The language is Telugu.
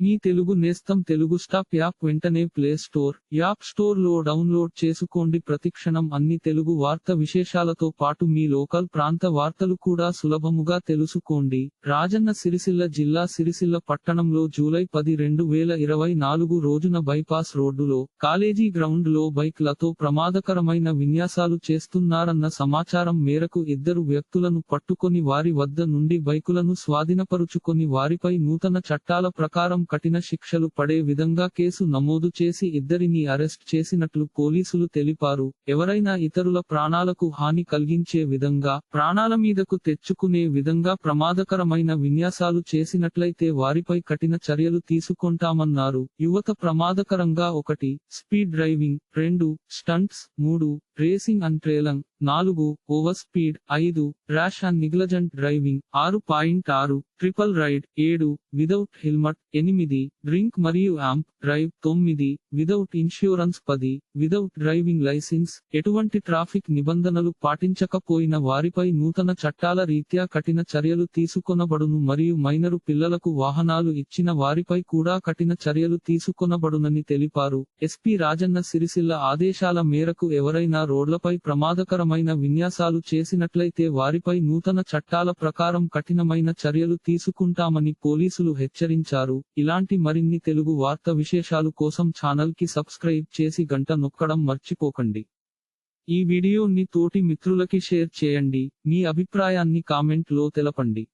మీ తెలుగు నేస్తం తెలుగు స్టాప్ యాప్ వెంటనే ప్లే స్టోర్ యాప్ స్టోర్లో డౌన్లోడ్ చేసుకోండి. ప్రతిక్షణం అన్ని తెలుగు వార్త విశేషాలతో పాటు మీ లోకల్ ప్రాంత వార్తలు కూడా సులభముగా తెలుసుకోండి. రాజన్న సిరిసిల్ల జిల్లా సిరిసిల్ల పట్టణంలో జూలై పది రెండు వేల ఇరవై నాలుగు రోజున బైపాస్ రోడ్డులో కాలేజీ గ్రౌండ్లో బైక్లతో ప్రమాదకరమైన విన్యాసాలు చేస్తున్నారన్న సమాచారం మేరకు ఇద్దరు వ్యక్తులను పట్టుకొని వారి వద్ద నుండి బైకులను స్వాధీనపరుచుకొని వారిపై నూతన చట్టాల ప్రకారం కఠిన శిక్షలు పడే విధంగా కేసు నమోదు చేసి ఇద్దరిని అరెస్ట్ చేసినట్లు పోలీసులు తెలిపారు. ఎవరైనా ఇతరుల ప్రాణాలకు హాని కలిగించే విధంగా ప్రాణాల మీదకు తెచ్చుకునే విధంగా ప్రమాదకరమైన విన్యాసాలు చేసినట్లయితే వారిపై కఠిన చర్యలు తీసుకుంటామన్నారు. యువత ప్రమాదకరంగా ఒకటి స్పీడ్ డ్రైవింగ్ రెండు స్టంట్స్ మూడు రేసింగ్ అండ్ ట్రేలంగ్ నాలుగు ఓవర్ స్పీడ్ ఐదు ర్యాష్ అండ్ నిగ్లజెంట్ డ్రైవింగ్ ఆరు పాయింట్ ఆరు ట్రిపుల్ రైడ్ ఏడు విదౌట్ హెల్మెట్ ఎనిమిది డ్రింక్ మరియు యాంప్ డ్రైవ్ తొమ్మిది విదౌట్ ఇన్సూరెన్స్ పది విదౌట్ డ్రైవింగ్ లైసెన్స్ ఎటువంటి ట్రాఫిక్ నిబంధనలు పాటించకపోయిన వారిపై నూతన చట్టాల రీత్యా కఠిన చర్యలు తీసుకొనబడును మరియు మైనరు పిల్లలకు వాహనాలు ఇచ్చిన వారిపై కూడా కఠిన చర్యలు తీసుకొనబడునని తెలిపారు. ఎస్పీ రాజన్న సిరిసిల్ల ఆదేశాల మేరకు ఎవరైనా రోడ్లపై ప్రమాదకరమైన విన్యాసాలు చేసినట్లయితే వారిపై నూతన చట్టాల ప్రకారం కఠినమైన చర్యలు తీసుకుంటామని పోలీసులు హెచ్చరించారు. ఇలాంటి మరిన్ని తెలుగు వార్త విశేషాలు కోసం ఛానల్కి సబ్స్క్రైబ్ చేసి గంట నొక్కడం మర్చిపోకండి. ఈ వీడియోని తోటి మిత్రులకి షేర్ చేయండి. మీ అభిప్రాయాన్ని కామెంట్లో తెలపండి.